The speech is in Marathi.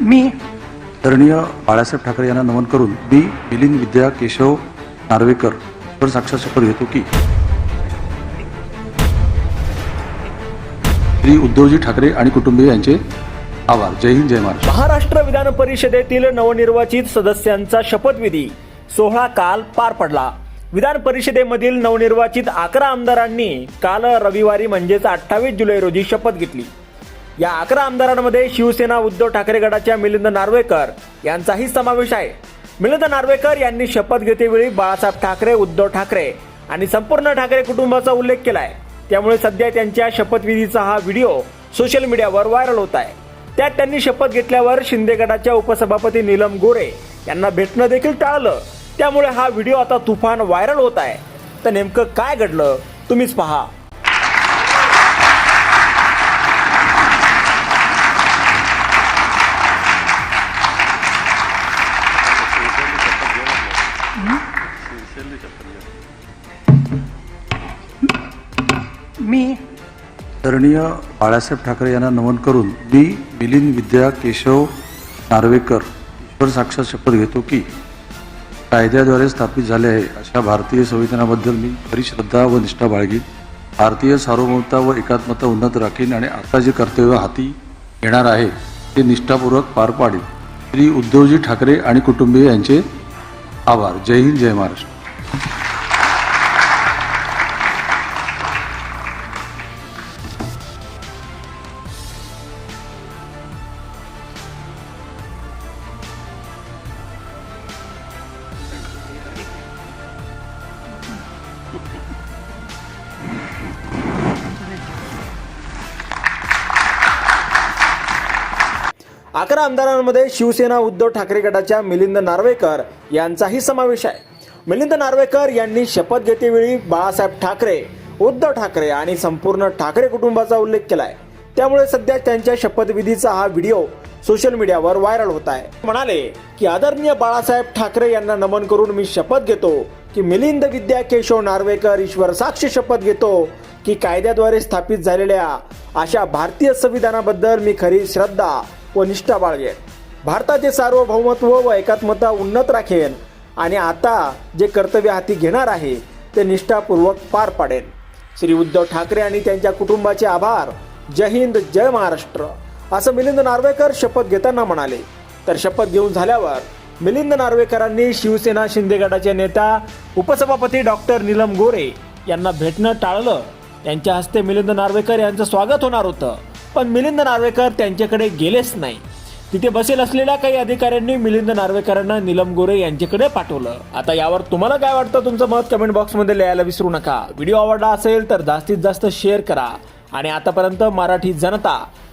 मी. आदरणीय बाळासाहेब ठाकरे यांना नमन करून मी मिलिंद विद्या केशव नार्वेकर वर साक्षात शपथ घेतो की श्री उद्धवजी ठाकरे आणि कुटुंबीय यांचे आभार. जय हिंद जय महाराष्ट्र. महाराष्ट्र विधान परिषदेतील नवनिर्वाचित सदस्यांचा शपथविधी सोहळा काल पार पडला. विधान परिषदेमधील नवनिर्वाचित अकरा आमदारांनी काल रविवारी म्हणजेच अठ्ठावीस जुलै रोजी शपथ घेतली. या अकरा आमदारांमध्ये शिवसेना उद्धव ठाकरे गटाच्या मिलिंद नार्वेकर यांचाही समावेश आहे. मिलिंद नार्वेकर यांनी शपथ घेतेवेळी बाळासाहेब ठाकरे उद्धव ठाकरे आणि संपूर्ण ठाकरे कुटुंबाचा उल्लेख केलाय. त्यामुळे सध्या त्यांच्या शपथविधीचा हा व्हिडिओ सोशल मीडियावर व्हायरल होत आहे. त्यात त्यांनी शपथ घेतल्यावर शिंदे गटाच्या उपसभापती नीलम गोरे यांना भेटणं देखील टाळलं. त्यामुळे हा व्हिडिओ आता तुफान व्हायरल होत आहे. तर नेमकं काय घडलं? तुम्हीच पहा. मी. आदरणीय बाळासाहेब ठाकरे यांना नमन करून मी मिलिंद विद्या केशव नार्वेकर ईश्वर साक्षात शपथ घेतो की कायद्याद्वारे स्थापित झाले आहे अशा भारतीय संविधानाबद्दल मी खरी श्रद्धा व निष्ठा बाळगीन. भारतीय सार्वभौमता व एकात्मता उन्नत राखीन आणि आता जे कर्तव्य हाती येणार आहे ते निष्ठापूर्वक पार पाडीन. श्री उद्धवजी ठाकरे आणि कुटुंबीय यांचे आभार. जय हिंद जय महाराष्ट्र. अकरा आमदारांमध्ये शिवसेना उद्धव ठाकरे गटाच्या मिलिंद नार्वेकर यांचाही समावेश आहे. मिलिंद नार्वेकर यांनी शपथ घेतेवेळी बाळासाहेब ठाकरे उद्धव ठाकरे आणि संपूर्ण ठाकरे कुटुंबाचा उल्लेख केलाय. त्यामुळे सध्या त्यांच्या शपथविधीचा हा व्हिडिओ सोशल मीडियावर व्हायरल होत आहे. म्हणाले की आदरणीय बाळासाहेब ठाकरे यांना नमन करून मी शपथ घेतो की मिलिंद विद्या केशव नार्वेकर ईश्वर साक्ष शपथ घेतो की कायद्याद्वारे स्थापित झालेल्या अशा भारतीय संविधानाबद्दल मी खरी श्रद्धा व निष्ठा बाळगेन. भारताचे सार्वभौमत्व व एकात्मता उन्नत राखेन आणि आता जे कर्तव्य हाती घेणार आहे ते निष्ठापूर्वक पार पाडेन. श्री उद्धव ठाकरे आणि त्यांच्या कुटुंबाचे आभार. जय हिंद जय महाराष्ट्र. असं मिलिंद नार्वेकर शपथ घेताना म्हणाले. तर शपथ घेऊन झाल्यावर मिलिंद नार्वेकरांनी शिवसेना शिंदे गटाचे नेता उपसभापती डॉक्टर नीलम गोरे यांना भेटणं टाळलं. त्यांच्या हस्ते मिलिंद नार्वेकर यांचं स्वागत होणार होतं. पण मिलिंद नार्वेकर त्यांच्याकडे गेलेच नाही. तिथे बसेल असलेल्या काही अधिकाऱ्यांनी मिलिंद नार्वेकरांना निलम गोरे यांच्याकडे पाठवलं. आता यावर तुम्हाला काय वाटतं तुमचं मत कमेंट बॉक्समध्ये लिहायला विसरू नका. व्हिडिओ आवडला असेल तर जास्तीत जास्त शेअर करा. आणि आतापर्यंत मराठी जनता